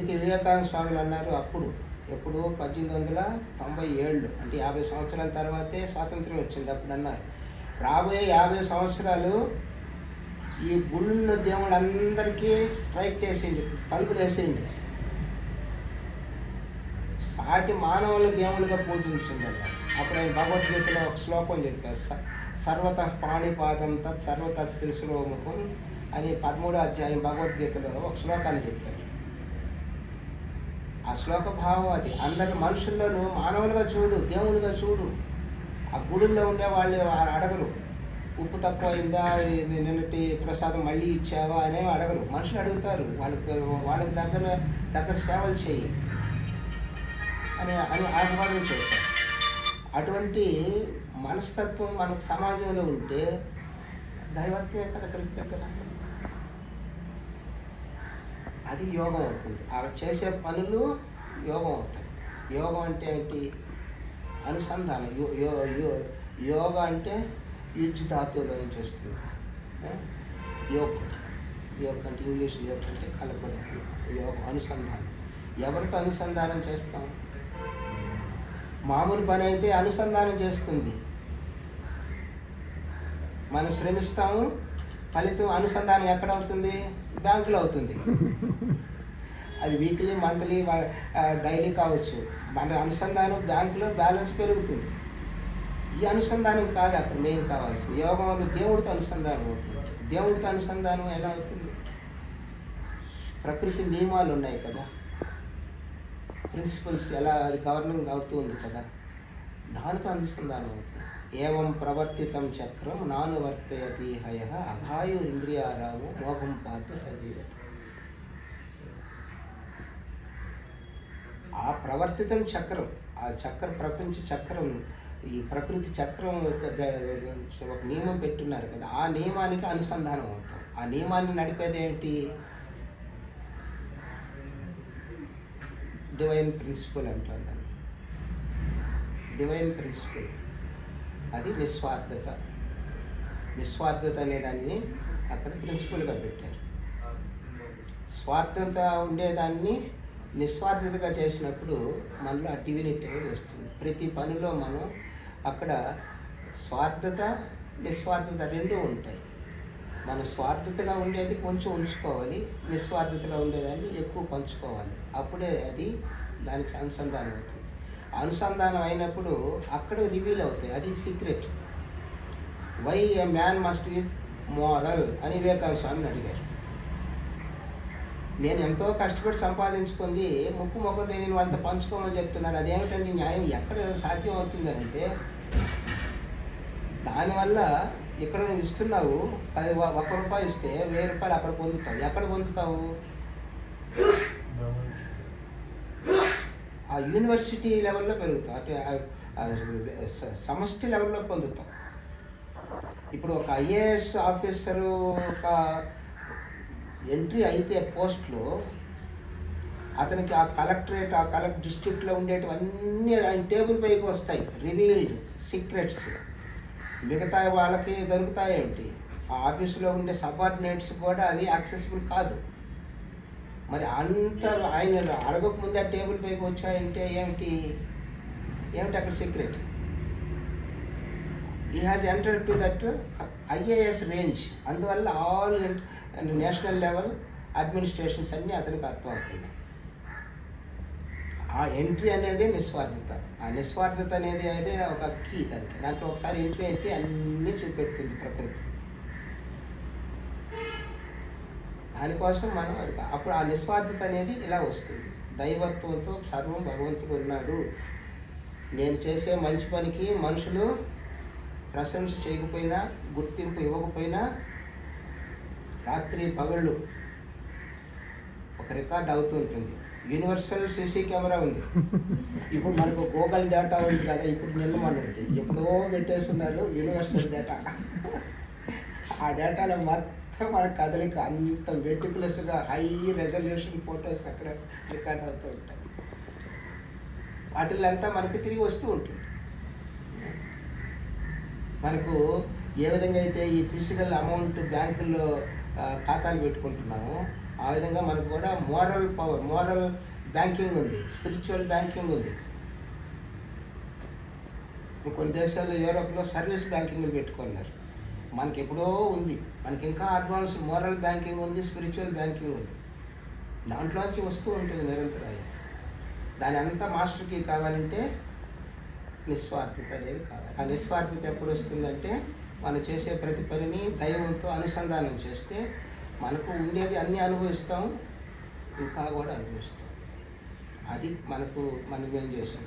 అందుకే వివేకానంద స్వాములు అన్నారు అప్పుడు ఎప్పుడు పద్దెనిమిది వందల తొంభై ఏళ్ళు అంటే యాభై సంవత్సరాల తర్వాతే స్వాతంత్రం వచ్చింది అప్పుడు అన్నారు. రాబోయే యాభై సంవత్సరాలు ఈ గుళ్ళు దేవుళ్ళందరికీ స్ట్రైక్ చేసేయండి తలుపులు వేసేయండి. సాటి మానవుల దేవుళ్ళుగా పూజించండి అన్నారు. అప్పుడు ఆయన భగవద్గీతలో ఒక శ్లోకం చెప్పారు స- సర్వత పాణిపాదం తత్ సర్వత శిశులోముఖం అని పదమూడో అధ్యాయం భగవద్గీతలో ఒక శ్లోకాన్ని చెప్పారు. ఆ శ్లోక భావం అది. అందరి మనుషుల్లోనూ మానవులుగా చూడు దేవునిగా చూడు. ఆ గుడుల్లో ఉండే వాళ్ళు వారు అడగరు. ఉప్పు తక్కువ అయిందా నిన్నటి ప్రసాదం మళ్ళీ ఇచ్చావా అనేవి అడగరు. మనుషులు అడుగుతారు వాళ్ళకి వాళ్ళకి దగ్గర దగ్గర సేవలు చేయి అని అని ఆహ్వానం చేశారు. అటువంటి మనస్తత్వం మనకు సమాజంలో ఉంటే దైవత్వమే కదా ప్రతి దగ్గర అది యోగం అవుతుంది. ఆవిడ చేసే పనులు యోగం అవుతాయి. యోగం అంటే ఏంటి? అనుసంధానం. యో యో యో యోగ అంటే యుజ్ ధాతువులో నుంచి వస్తుంది ఏ? అంటే ఇంగ్లీష్ యోగ అంటే కలపడం. యోగం అనుసంధానం. ఎవరితో అనుసంధానం చేస్తాం? మామూలు పని అయితే అనుసంధానం చేస్తుంది. మనం శ్రమిస్తాము ఫలితం అనుసంధానం ఎక్కడ అవుతుంది? బ్యాంకులో అవుతుంది. అది వీక్లీ మంత్లీ డైలీ కావచ్చు. మన అనుసంధానం బ్యాంకులో బ్యాలెన్స్ పెరుగుతుంది. ఈ అనుసంధానం కాదు అక్కడ మెయిన్ కావాల్సింది. యోగంలో దేవుడితో అనుసంధానం అవుతుంది. దేవుడితో అనుసంధానం ఎలా అవుతుంది? ప్రకృతి నియమాలు ఉన్నాయి కదా. ప్రిన్సిపల్స్ ఎలా అది గవర్నింగ్ అవుతూ ఉంది కదా. దానితో అనుసంధానం అవుతుంది. ఏవం ప్రవర్తితం చక్రం నాను వర్తయతి హయ అఘాయురింద్రియారాము మోహం పాత సజీవత. ఆ ప్రవర్తితం చక్రం ఆ చక్ర ప్రపంచ చక్రం ఈ ప్రకృతి చక్రం యొక్క ఒక నియమం పెట్టున్నారు కదా ఆ నియమానికి అనుసంధానం అవుతాం. ఆ నియమాన్ని నడిపేది ఏంటి డివైన్ ప్రిన్సిపల్ అంటారు దాన్ని. డివైన్ ప్రిన్సిపల్ అది నిస్వార్థత. నిస్వార్థత అనేదాన్ని అక్కడ ప్రిన్సిపల్గా పెట్టారు. స్వార్థత ఉండేదాన్ని నిస్వార్థతగా చేసినప్పుడు మనలో ఆ డివినిటీ అనేది వస్తుంది. ప్రతి పనిలో మనం అక్కడ స్వార్థత నిస్వార్థత రెండు ఉంటాయి. మన స్వార్థతగా ఉండేది కొంచెం ఉంచుకోవాలి నిస్వార్థతగా ఉండేదాన్ని ఎక్కువ పంచుకోవాలి. అప్పుడే అది దానికి అనుసంధానం అవుతుంది. అనుసంధానం అయినప్పుడు అక్కడ రివీల్ అవుతాయి. అది secret why a man must be moral అని వివేకానంద స్వామిని అడిగారు. నేను ఎంతో కష్టపడి సంపాదించుకుంది ముక్కు ముఖం తెలియని వాళ్ళతో పంచుకోమని చెప్తున్నారు. అదేమిటండి న్యాయం? ఎక్కడ సాధ్యం అవుతుంది అంటే దానివల్ల ఇక్కడ నువ్వు ఇస్తున్నావు పది ఒక ఒక్క రూపాయి ఇస్తే వెయ్యి రూపాయలు అక్కడ పొందుతావు. ఎక్కడ పొందుతావు? ఆ యూనివర్సిటీ లెవెల్లో పెరుగుతాం అంటే సమష్టి లెవెల్లో పొందుతాం ఇప్పుడు ఒక ఐఏఎస్ ఆఫీసరు ఒక ఎంట్రీ అయితే పోస్ట్లో అతనికి ఆ కలెక్టరేట్ ఆ కలెక్ట్ డిస్ట్రిక్ట్లో ఉండేటివన్నీ ఆయన టేబుల్ పైకి వస్తాయి. Revealed secrets. మిగతా వాళ్ళకి దొరుకుతాయేంటి? ఆ ఆఫీసులో ఉండే సబార్డినేట్స్ కూడా అవి యాక్సెసిబుల్ కాదు. మరి అంత ఆయన అడగకముందు ఆ టేబుల్ పైకి వచ్చాయంటే ఏమిటి? ఏమిటి అక్కడ secret he has enter to that IAS range అందువల్ల ఆల్ నేషనల్ లెవెల్ అడ్మినిస్ట్రేషన్స్ అన్నీ అతనికి అర్థం అవుతున్నాయి ఆ ఎంట్రీ అనేది నిస్వార్థత. ఆ నిస్వార్థత అనేది అయితే ఒక కీ దానికి. దాంట్లో ఒకసారి ఎంట్రీ అయితే అన్నీ చూపెడుతుంది ప్రకృతి. దానికోసం మనం అది అప్పుడు ఆ నిస్వార్థత అనేది ఇలా వస్తుంది. దైవత్వంతో సర్వం భగవంతుడు ఉన్నాడు. నేను చేసే మంచి పనికి మనుషులు ప్రశంస చేయకపోయినా గుర్తింపు ఇవ్వకపోయినా రాత్రి పగళ్ళు ఒక రికార్డ్ అవుతుంటుంది యూనివర్సల్ సీసీ కెమెరా ఉంది. ఇప్పుడు మనకు గూగుల్ డేటా ఉంది కదా ఇప్పుడు నిన్న మనకి ఎప్పుడో పెట్టేస్తున్నారు యూనివర్సల్ డేటా. ఆ డేటాలో మొత్తం మన కదలిక అంత వెటికులస్గా హై రెజల్యూషన్ ఫొటోస్ అక్కడ రికార్డ్ అవుతూ ఉంటాయి. వాటిల్లంతా మనకి తిరిగి వస్తూ ఉంటుంది. మనకు ఏ విధంగా అయితే ఈ ఫిజికల్ అమౌంట్ బ్యాంకుల్లో ఖాతాలు పెట్టుకుంటున్నామో ఆ విధంగా మనకు కూడా మోరల్ పవర్ మోరల్ బ్యాంకింగ్ ఉంది స్పిరిచువల్ బ్యాంకింగ్ ఉంది. కొన్ని దేశాల్లో యూరోప్లో సర్వీస్ బ్యాంకింగ్లు పెట్టుకున్నారు. మనకి ఎప్పుడో ఉంది. మనకి ఇంకా అడ్వాన్స్ మోరల్ బ్యాంకింగ్ ఉంది స్పిరిచువల్ బ్యాంకింగ్ ఉంది. దాంట్లోంచి వస్తూ ఉంటుంది నిరంతరాయం. దాని అంతా మాస్టర్కి కావాలంటే నిస్వార్థత అనేది కావాలి. ఆ నిస్వార్థత ఎప్పుడు వస్తుందంటే మనం చేసే ప్రతి పనిని దైవంతో అనుసంధానం చేస్తే మనకు ఉండేది అన్నీ అనుభవిస్తాం ఇంకా కూడా అనుభవిస్తాం. అది మనకు మనం ఏం చేసాం